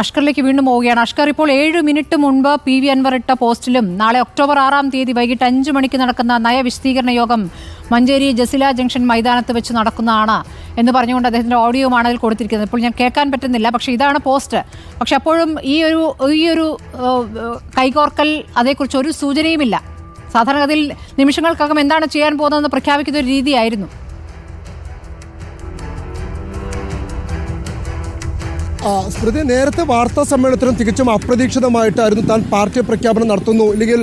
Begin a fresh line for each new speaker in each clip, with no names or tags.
അഷ്കറിലേക്ക് വീണ്ടും പോവുകയാണ്. അഷ്കർ ഇപ്പോൾ ഏഴ് മിനിറ്റ് മുൻപ് പി വി അൻവർ ഇട്ട പോസ്റ്റിലും നാളെ ഒക്ടോബർ ആറാം തീയതി വൈകിട്ട് അഞ്ച് മണിക്ക് നടക്കുന്ന നയവിശദീകരണ യോഗം മഞ്ചേരി ജസില ജംഗ്ഷൻ മൈതാനത്ത് വെച്ച് നടക്കുന്നതാണ് എന്ന് പറഞ്ഞുകൊണ്ട് അദ്ദേഹത്തിന്റെ ഓഡിയോമാണ് അതിൽ കൊടുത്തിരിക്കുന്നത്. ഇപ്പോൾ ഞാൻ കേൾക്കാൻ പറ്റുന്നില്ല പക്ഷേ ഇതാണ് പോസ്റ്റ്. പക്ഷെ അപ്പോഴും ഈ ഒരു ഈ ഒരു കൈകോർക്കൽ അതേക്കുറിച്ച് ഒരു സൂചനയുമില്ല. സാധാരണഗതിയിൽ നിമിഷങ്ങൾക്കകം എന്താണ് ചെയ്യാൻ പോകുന്നതെന്ന് പ്രഖ്യാപിക്കുന്ന ഒരു രീതിയായിരുന്നു.
സ്മൃതി നേരത്തെ വാർത്താ സമ്മേളനത്തിനും തികച്ചും അപ്രതീക്ഷിതമായിട്ടായിരുന്നു താൻ പാർട്ടി പ്രഖ്യാപനം നടത്തുന്നു. ഇല്ലെങ്കിൽ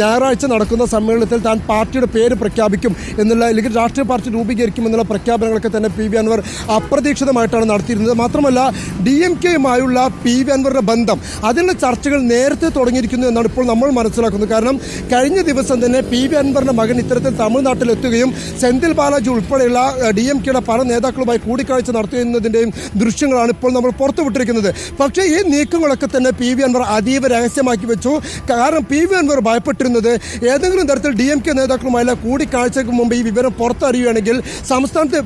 ഞായറാഴ്ച നടക്കുന്ന സമ്മേളനത്തിൽ താൻ പാർട്ടിയുടെ പേര് പ്രഖ്യാപിക്കും എന്നുള്ള അല്ലെങ്കിൽ രാഷ്ട്രീയ പാർട്ടി രൂപീകരിക്കും എന്നുള്ള പ്രഖ്യാപനങ്ങളൊക്കെ തന്നെ പി വി അൻവർ അപ്രതീക്ഷിതമായിട്ടാണ് നടത്തിയിരുന്നത്. മാത്രമല്ല ഡി എം കെയുമായുള്ള പി വി അൻവറുടെ ബന്ധം അതിനുള്ള ചർച്ചകൾ നേരത്തെ തുടങ്ങിയിരിക്കുന്നു എന്നാണ് ഇപ്പോൾ നമ്മൾ മനസ്സിലാക്കുന്നത്. കാരണം കഴിഞ്ഞ ദിവസം തന്നെ പി വി അൻവറിന്റെ മകൻ ഇത്തരത്തിൽ തമിഴ്നാട്ടിലെത്തുകയും സെന്തിൽ ബാലാജി ഉൾപ്പെടെയുള്ള ഡി എം കെയുടെ പല നേതാക്കളുമായി കൂടിക്കാഴ്ച നടത്തുന്നതിന്റെയും ദൃശ്യങ്ങളാണ് ഇപ്പോൾ നമ്മൾ പുറത്തുവിട്ടിരിക്കുന്നത് പക്ഷേ ഈ നീക്കങ്ങളൊക്കെ തന്നെ പി വി അൻവർ അതീവ രഹസ്യമാക്കി വെച്ചു. കാരണം പി വി അൻവർ ഭയപ്പെട്ടിരുന്നത് ഏതെങ്കിലും തരത്തിൽ ഡി എം കെ നേതാക്കളുമായുള്ള കൂടിക്കാഴ്ചയ്ക്ക് മുമ്പ് ഈ വിവരം പുറത്തറിയുകയാണെങ്കിൽ സംസ്ഥാനത്തെ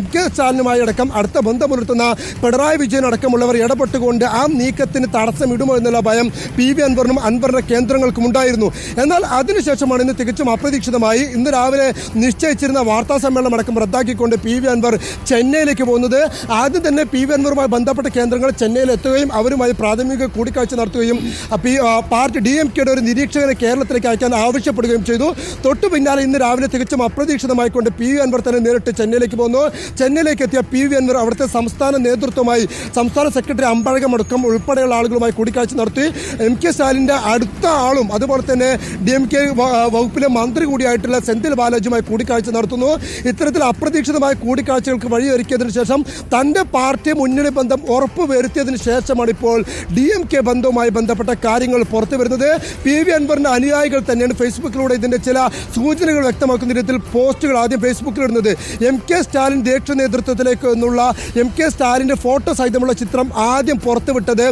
എം കെ സ്റ്റാലിനുമായി അടക്കം അടുത്ത ബന്ധം പുലർത്തുന്ന പിണറായി വിജയൻ അടക്കമുള്ളവർ ഇടപെട്ടുകൊണ്ട് ആ നീക്കത്തിന് തടസ്സമിടുമോ എന്നുള്ള ഭയം പി വി അൻവറിനും അൻവറിന്റെ കേന്ദ്രങ്ങൾക്കും ഉണ്ടായിരുന്നു. എന്നാൽ അതിനുശേഷമാണ് ഇന്ന് തികച്ചും അപ്രതീക്ഷിതമായി ഇന്ന് രാവിലെ നിശ്ചയിച്ചിരുന്ന വാർത്താ സമ്മേളനം അടക്കം റദ്ദാക്കിക്കൊണ്ട് പി വി അൻവർ ചെന്നൈയിലേക്ക് പോകുന്നത്. ആദ്യം തന്നെ പി വി അൻവറുമായി ബന്ധപ്പെട്ട കേന്ദ്രങ്ങൾ ചെന്നൈയിൽ എത്തുകയും അവരുമായി പ്രാഥമിക കൂടിക്കാഴ്ച നടത്തുകയും പി- പാർട്ടി ഡി എം കെയുടെ ഒരു നിരീക്ഷകനെ കേരളത്തിലേക്ക് അയക്കാൻ ആവശ്യപ്പെടുകയും ചെയ്തു. തൊട്ടു പിന്നാലെ ഇന്ന് രാവിലെ തികച്ചും അപ്രതീക്ഷിതമായിക്കൊണ്ട് പി വി അൻവർ തന്നെ നേരിട്ട് ചെന്നൈയിലേക്ക് പോന്നു. ചെന്നൈയിലേക്ക് എത്തിയ പി വി അൻവർ അവിടുത്തെ സംസ്ഥാന നേതൃത്വമായി സംസ്ഥാന സെക്രട്ടറി അമ്പഴകമടക്കം ഉൾപ്പെടെയുള്ള ആളുകളുമായി കൂടിക്കാഴ്ച നടത്തി. എം കെ സ്റ്റാലിന്റെ അടുത്ത ആളും അതുപോലെ തന്നെ ഡി എം കെ വകുപ്പിലെ മന്ത്രി കൂടിയായിട്ടുള്ള സെന്തിൽ ബാലാജിയുമായി കൂടിക്കാഴ്ച നടത്തുന്നു. ഇത്തരത്തിൽ അപ്രതീക്ഷിതമായ കൂടിക്കാഴ്ചകൾക്ക് വഴിയൊരുക്കിയതിനു ശേഷം തന്റെ പാർട്ടി മുന്നണി ബന്ധം ഉറപ്പ് വരുത്തിയതിനു ശേഷമാണ് ഇപ്പോൾ ഡി എം കെ ബന്ധവുമായി ബന്ധപ്പെട്ട കാര്യങ്ങൾ പുറത്തു വരുന്നത്. പി വി അൻവറിന്റെ അനുയായികൾ തന്നെയാണ് ഫേസ്ബുക്കിലൂടെ ഇതിന്റെ ചില സൂചനകൾ വ്യക്തമാക്കുന്ന രീതിയിൽ പോസ്റ്റുകൾ ആദ്യം ഫേസ്ബുക്കിൽ ഇടുന്നത്. എം കെ സ്റ്റാലിൻ ദേശീയ നേതൃത്വത്തിലേക്ക് എന്നുള്ള എം കെ സ്റ്റാലിന്റെ ഫോട്ടോ സഹിതമുള്ള ചിത്രം ആദ്യം പുറത്തുവിട്ടത്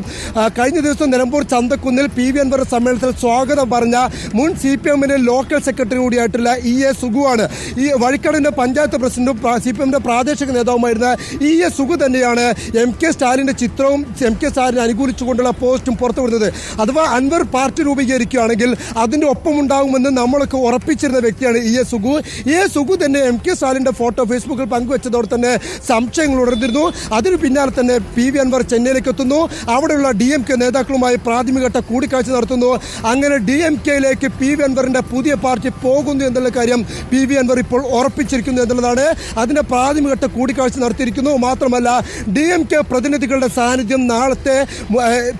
കഴിഞ്ഞ ദിവസം നിലമ്പൂർ ചന്തക്കുന്നിൽ പി വി അൻവർ സമ്മേളനത്തിൽ സ്വാഗതം പറഞ്ഞ മുൻ സി പി എമ്മിന്റെ ലോക്കൽ സെക്രട്ടറി കൂടിയായിട്ടുള്ള ഇ എ സുഗുവാണ് ഈ വഴിക്കടവിന്റെ പഞ്ചായത്ത് പ്രസിഡന്റും സി പി എമ്മിന്റെ പ്രാദേശിക നേതാവുമായിരുന്ന ഇ എ സുഗു തന്നെയാണ് എം കെ സ്റ്റാലിന്റെ ചിത്രവും എം കെ സാറിനെ അനുകൂലിച്ചുകൊണ്ടുള്ള പോസ്റ്റും പുറത്തുവിടുന്നത് അഥവാ അൻവർ പാർട്ടി രൂപീകരിക്കുകയാണെങ്കിൽ അതിന്റെ ഒപ്പം ഒപ്പമുണ്ടാകുമെന്ന് നമ്മളൊക്കെ ഉറപ്പിച്ചിരുന്ന വ്യക്തിയാണ് E A Sugu. E A Sugu തന്നെ എം കെ സാറിന്റെ ഫോട്ടോ ഫേസ്ബുക്കിൽ പങ്കുവച്ചതോടെ തന്നെ സംശയങ്ങൾ ഉണർന്നിരുന്നു. അതിന് പിന്നാലെ തന്നെ പി വി അൻവർ ചെന്നൈയിലേക്ക് എത്തുന്നു. അവിടെയുള്ള ഡി എം കെ നേതാക്കളുമായി പ്രാഥമികഘട്ട കൂടിക്കാഴ്ച നടത്തുന്നു. അങ്ങനെ ഡി എം കെയിലേക്ക് പി വി അൻവറിന്റെ പുതിയ പാർട്ടി പോകുന്നു എന്നുള്ള കാര്യം പി വി അൻവർ ഇപ്പോൾ ഉറപ്പിച്ചിരിക്കുന്നു എന്നുള്ളതാണ്. അതിന്റെ പ്രാഥമികഘട്ട കൂടിക്കാഴ്ച നടത്തിയിരിക്കുന്നു. മാത്രമല്ല ഡി എം കെ പ്രതിനിധികളുടെ സാന്നിധ്യം നാളത്തെ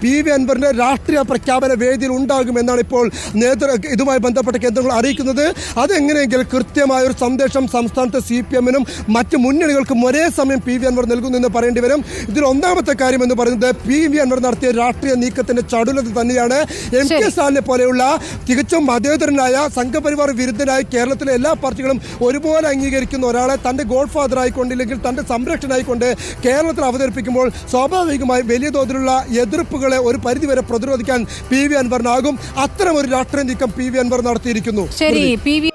പി വി അൻവറിന്റെ രാഷ്ട്രീയ പ്രഖ്യാപന വേദിയിൽ ഉണ്ടാകുമെന്നാണ് ഇപ്പോൾ നേതൃ ഇതുമായി ബന്ധപ്പെട്ട കേന്ദ്രങ്ങൾ അറിയിക്കുന്നത്. അതെങ്ങനെയെങ്കിൽ കൃത്യമായ ഒരു സന്ദേശം സംസ്ഥാനത്തെ സി പി എമ്മിനും മറ്റ് മുന്നണികൾക്കും ഒരേ സമയം പി വി അൻവർ നൽകുന്നു എന്ന് പറയേണ്ടി വരും. ഇതിൽ ഒന്നാമത്തെ കാര്യം എന്ന് പറയുന്നത് പി വി അൻവർ നടത്തിയ രാഷ്ട്രീയ നീക്കത്തിന്റെ ചടുലത തന്നെയാണ്. എം കെ സ്റ്റാലിനെ പോലെയുള്ള തികച്ചും മതേതരനായ സംഘപരിവാർ വിരുദ്ധനായ കേരളത്തിലെ എല്ലാ പാർട്ടികളും ഒരുപോലെ അംഗീകരിക്കുന്ന ഒരാളെ തന്റെ ഗോഡ് ഫാദർ ആയിക്കൊണ്ടില്ലെങ്കിൽ തന്റെ സംരക്ഷണായിക്കൊണ്ട് കേരളത്തിൽ അവതരിപ്പിക്കുമ്പോൾ സ്വാഭാവികമായി വലിയ തോതിലുള്ള എതിർപ്പുകളെ ഒരു പരിധിവരെ പ്രതിരോധിക്കാൻ പി വി അൻവറിനാകും. അത്തരം ഒരു രാഷ്ട്രീയ നീക്കം പി വി അൻവർ നടത്തിയിരിക്കുന്നു.
ശരി പി വി